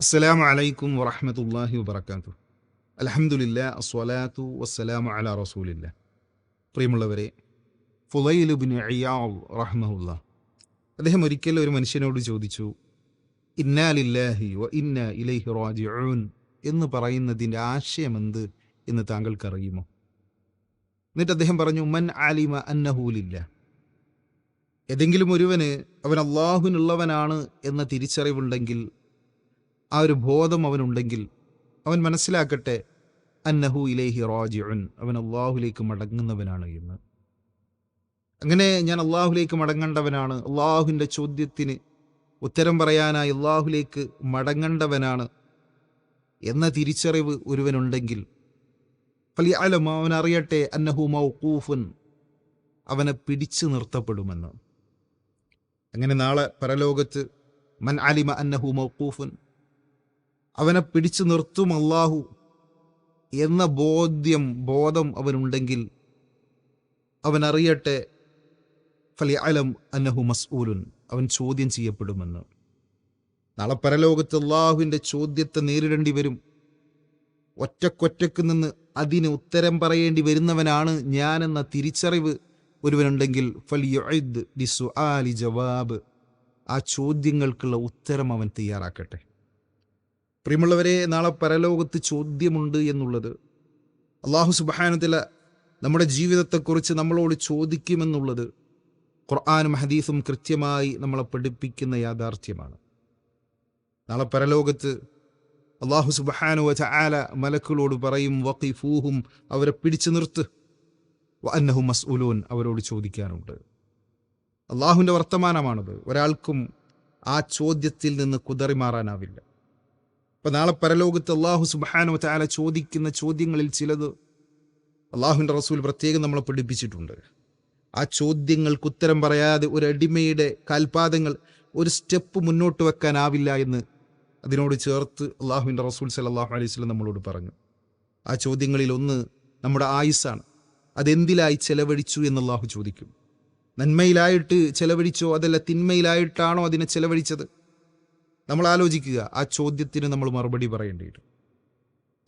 അസ്സലാമു അലൈക്കും വറഹമത്തല്ലാഹി വബർക്കാത്തു അലഹമുല്ല അസ്വലാത്തു വസ്സലാമു അല റസൂലില്ല പ്രിയമുള്ളവരെ ഫുലൈലുബിൻ അയ്യാവ് റഹ്മുല്ല അദ്ദേഹം ഒരിക്കൽ ഒരു മനുഷ്യനോട് ചോദിച്ചു ഇന്നാലില്ലാഹി വ ഇന്ന ഇലൈഹി റാജിഊൻ എന്ന് പറയുന്നതിന്റെ ആശയമെന്ത് എന്ന് താങ്കൾക്കറിയുമോ? എന്നിട്ട് അദ്ദേഹം പറഞ്ഞു മൻ ആലിമ അന്നഹൂലില്ല ഏതെങ്കിലും ഒരുവന് അവൻ അള്ളാഹുനുള്ളവനാണ് എന്ന തിരിച്ചറിവുണ്ടെങ്കിൽ ആ ഒരു ബോധം അവനുണ്ടെങ്കിൽ അവൻ മനസ്സിലാക്കട്ടെ അന്നഹു ഇലേഹി റാജിഉൻ അവൻ അള്ളാഹുലേക്ക് മടങ്ങുന്നവനാണ് എന്ന്. അങ്ങനെ ഞാൻ അള്ളാഹുലേക്ക് മടങ്ങേണ്ടവനാണ്. അള്ളാഹുവിന്റെ ചോദ്യത്തിന് ഉത്തരം പറയാനായി അള്ളാഹുലേക്ക് മടങ്ങേണ്ടവനാണ് എന്ന തിരിച്ചറിവ് ഒരുവനുണ്ടെങ്കിൽ ഫലി അലം അവൻ അറിയട്ടെ അന്നഹു മൗക്കൂഫുൻ അവനെ പിടിച്ചു നിർത്തപ്പെടുമെന്ന്. അങ്ങനെ നാളെ പരലോകത്ത് മൻ അലിമ അന്നഹു മൗക്കൂഫുൻ അവനെ പിടിച്ചു നിർത്തും അള്ളാഹു എന്ന ബോധ്യം ബോധം അവനുണ്ടെങ്കിൽ അവൻ അറിയട്ടെ ഫലി അലം അന്നഹു മസ്ഊലുൻ അവൻ ചോദ്യം ചെയ്യപ്പെടുമെന്ന്. നാളെ പരലോകത്ത് അള്ളാഹുവിന്റെ ചോദ്യത്തെ നേരിടേണ്ടി വരും. ഒറ്റക്കൊറ്റക്ക് നിന്ന് അതിന് ഉത്തരം പറയേണ്ടി വരുന്നവനാണ് ഞാനെന്ന തിരിച്ചറിവ് ഒരുവനുണ്ടെങ്കിൽ ഫലിയുഇദ് ലി ജവാബ് ആ ചോദ്യങ്ങൾക്കുള്ള ഉത്തരം അവൻ തയ്യാറാക്കട്ടെ. പ്രിയമുള്ളവരെ നാളെ പരലോകത്ത് ചോദ്യമുണ്ട് എന്നുള്ളത് അള്ളാഹു സുബഹാനത്തില നമ്മുടെ ജീവിതത്തെക്കുറിച്ച് നമ്മളോട് ചോദിക്കുമെന്നുള്ളത് ഖുർആാനും ഹദീസും കൃത്യമായി നമ്മളെ പഠിപ്പിക്കുന്ന യാഥാർത്ഥ്യമാണ്. നാളെ പരലോകത്ത് അള്ളാഹു സുബഹാനു വ ആല മലക്കുകളോട് പറയും വഖിഫൂഹും അവരെ പിടിച്ചു നിർത്ത്. അന്നഹു മസ്ഉലൂൻ അവരോട് ചോദിക്കാനുണ്ട്. അള്ളാഹുവിന്റെ വർത്തമാനമാണത്. ഒരാൾക്കും ആ ചോദ്യത്തിൽ നിന്ന് കുതറിമാറാനാവില്ല അപ്പം നാളെ പരലോകത്ത് അള്ളാഹു സുബാനു താല ചോദിക്കുന്ന ചോദ്യങ്ങളിൽ ചിലത് അള്ളാഹുവിന്റെ റസൂൽ പ്രത്യേകം നമ്മളെ പഠിപ്പിച്ചിട്ടുണ്ട്. ആ ചോദ്യങ്ങൾക്ക് ഉത്തരം പറയാതെ ഒരു അടിമയുടെ കാൽപാദങ്ങൾ ഒരു സ്റ്റെപ്പ് മുന്നോട്ട് വെക്കാനാവില്ല എന്ന് അതിനോട് ചേർത്ത് അള്ളാഹുവിന്റെ റസൂൽ സലാഹു അലൈഹി സ്വലം നമ്മളോട് പറഞ്ഞു. ആ ചോദ്യങ്ങളിൽ ഒന്ന് നമ്മുടെ ആയുസ്സാണ്. അതെന്തിലായി ചെലവഴിച്ചു എന്ന് അള്ളാഹു ചോദിക്കും. നന്മയിലായിട്ട് ചെലവഴിച്ചോ അതല്ല തിന്മയിലായിട്ടാണോ അതിനെ ചെലവഴിച്ചത്? നമ്മൾ ആലോചിക്കുക ആ ചോദ്യത്തിന് നമ്മൾ മറുപടി പറയേണ്ടി പറയേണ്ടിയിട്ട്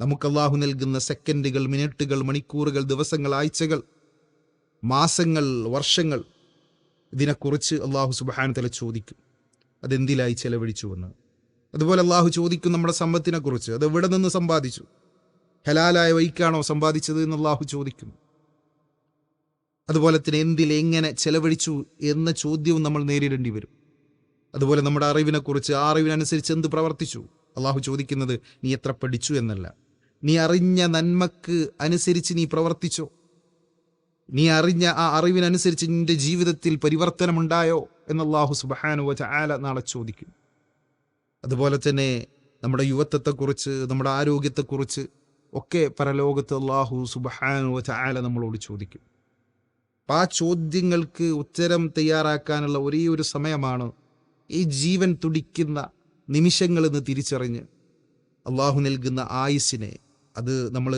നമുക്ക് അള്ളാഹു നൽകുന്ന സെക്കൻഡുകൾ മിനിറ്റുകൾ മണിക്കൂറുകൾ ദിവസങ്ങൾ ആഴ്ചകൾ മാസങ്ങൾ വർഷങ്ങൾ ഇതിനെക്കുറിച്ച് അള്ളാഹു സുബാന തല ചോദിക്കും. അതെന്തിലായി ചെലവഴിച്ചുവെന്ന് അതുപോലെ അള്ളാഹു ചോദിക്കും നമ്മുടെ സമ്പത്തിനെക്കുറിച്ച് അത് എവിടെ നിന്ന് സമ്പാദിച്ചു? ഹലാലായ വൈക്കാണോ സമ്പാദിച്ചത് എന്ന് അള്ളാഹു ചോദിക്കും. അതുപോലെ തന്നെ എന്തിൽ എങ്ങനെ ചെലവഴിച്ചു എന്ന ചോദ്യവും നമ്മൾ നേരിടേണ്ടി വരും അതുപോലെ നമ്മുടെ അറിവിനെക്കുറിച്ച് ആ അറിവിനനുസരിച്ച് എന്ത് പ്രവർത്തിച്ചു? അള്ളാഹു ചോദിക്കുന്നത് നീ എത്ര പഠിച്ചു എന്നല്ല. നീ അറിഞ്ഞ നന്മക്ക് അനുസരിച്ച് നീ പ്രവർത്തിച്ചോ? നീ അറിഞ്ഞ ആ അറിവിനനുസരിച്ച് നിന്റെ ജീവിതത്തിൽ പരിവർത്തനമുണ്ടായോ? എന്ന് അള്ളാഹു സുബാനു വച്ച ആല നാളെ ചോദിക്കും. അതുപോലെ തന്നെ നമ്മുടെ യുവത്വത്തെക്കുറിച്ച് നമ്മുടെ ആരോഗ്യത്തെക്കുറിച്ച് ഒക്കെ പരലോകത്ത് അള്ളാഹു സുബഹാനു വച്ച ആല നമ്മളോട് ചോദിക്കും. അപ്പം ആ ചോദ്യങ്ങൾക്ക് ഉത്തരം തയ്യാറാക്കാനുള്ള ഒരേ ഒരു സമയമാണ് ഈ ജീവൻ തുടിക്കുന്ന നിമിഷങ്ങളെന്ന് തിരിച്ചറിഞ്ഞ് അള്ളാഹു നൽകുന്ന ആയുസിനെ അത് നമ്മൾ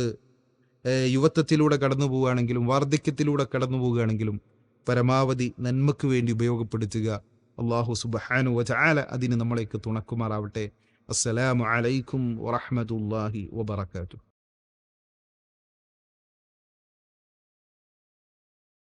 യുവത്വത്തിലൂടെ കടന്നു പോവുകയാണെങ്കിലും വാർദ്ധക്യത്തിലൂടെ കടന്നു പോവുകയാണെങ്കിലും പരമാവധി നന്മയ്ക്ക് വേണ്ടി ഉപയോഗപ്പെടുത്തുക. അള്ളാഹു സുബഹാനു വചാല അതിന് നമ്മളേക്ക് തുണക്കുമാറാവട്ടെ. അസ്സലാമു അലൈക്കും വറഹമത്തല്ലാഹി വബർക്കാത്തു